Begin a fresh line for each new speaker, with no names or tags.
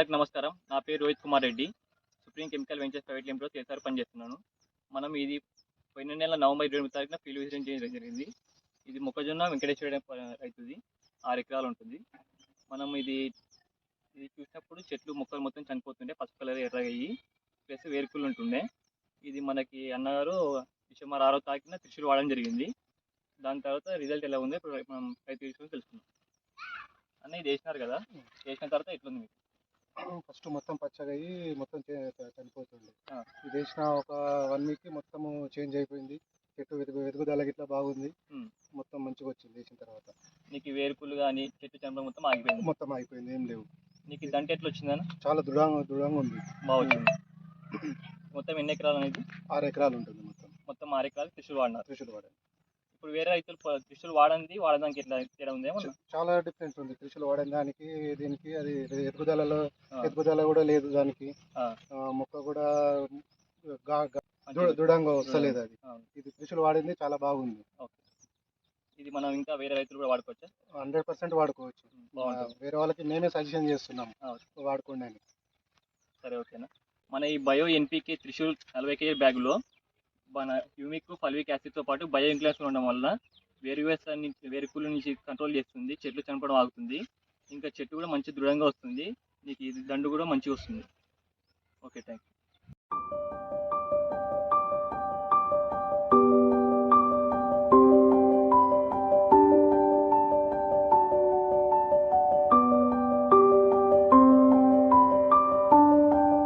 అందరికి నమస్కారం. నా పేరు Rohit Kumar Reddy. Supreme chemical ventures private limited చేసారు పనిచేస్తున్నాను. మనం ఇది పోయిన నెల నవంబర్ ఇరవై ఎనిమిది తారీఖున ఫీల్డ్ విజిట్ చేయడం జరిగింది. ఇది మొక్కజొన్న వెంకటేశ్వర రైతుది. ఆరు ఎకరాలు ఉంటుంది. మనం ఇది ఇది చూసినప్పుడు చెట్లు మొక్కలు మొత్తం చనిపోతుండే పసుపు కలర్ ఎర్రగయ్యి ప్లస్ వేరుకులు ఉంటుండే. ఇది మనకి అన్నగారు డిసెంబర్ ఆరో తారీఖున త్రిశూర్ వాడడం జరిగింది. దాని తర్వాత రిజల్ట్ ఎలా ఉంది ఇప్పుడు మనం రైతు తీసుకొని తెలుసుకుందాం. అన్న ఇది వేసినారు కదా? వేసిన తర్వాత ఎట్లుంది మీకు?
ఫస్ట్ మొత్తం పచ్చగా అయ్యి మొత్తం చనిపోతుంది. ఇది వేసిన ఒక వన్ వీక్ మొత్తం చేంజ్ అయిపోయింది. చెట్టు వెతుకు వెతుకుదల గిట్లా బాగుంది. మొత్తం మంచిగా వచ్చింది వేసిన తర్వాత.
నీకు వేరుకులు కానీ చెట్టు చనిపోవడం మొత్తం ఆగిపోయింది?
మొత్తం అయిపోయింది ఏం లేవు.
నీకు దంట ఎట్లా వచ్చిందన్న
చాలా దృఢంగా దృఢంగా ఉంది.
బాగా వచ్చింది? మొత్తం ఎన్ని ఎకరాలు అనేది?
ఆరు ఎకరాలు ఉంటుంది మొత్తం.
మొత్తం ఆరు ఎకరాలు త్రిశూల్ వాడినారు.
త్రిశూల్ వాడ
ఇప్పుడు వేరే రైతులు త్రిశూల్ వాడంది వాడడానికి ఎట్లా తేడా ఉందేమో
చాలా డిఫరెన్స్ ఉంది. త్రిశూల్ వాడిన దానికి దీనికి అది ఎదుగుదలలో. ఎదుగుదల కూడా లేదు దానికి. మొక్క కూడా దృఢంగా వస్తలేదు అది. ఇది త్రిశూల్ వాడింది చాలా బాగుంది.
ఓకే. ఇది మనం ఇంకా వేరే రైతులు కూడా వాడుకోవచ్చా?
హండ్రెడ్ పర్సెంట్ వాడుకోవచ్చు. వేరే వాళ్ళకి మేమే సజెషన్ చేస్తున్నాం. వాడుకోండి అని.
సరే ఓకేనా? మన ఈ బయో ఎన్పికే త్రిశూల్ నలభై కేజీ బ్యాగులో మన హ్యూమిక్ ఫల్విక్ యాసిడ్తో పాటు బయో ఇంక్లాస్ ఉండడం వల్ల వేరువేస్ నుంచి వేరుకుల నుంచి కంట్రోల్ చేస్తుంది చెట్లు చనిపోవడం ఆగుతుంది ఇంకా చెట్టు కూడా మంచి దృఢంగా వస్తుంది నీకు ఇది దండు కూడా మంచిగా వస్తుంది. Okay thank you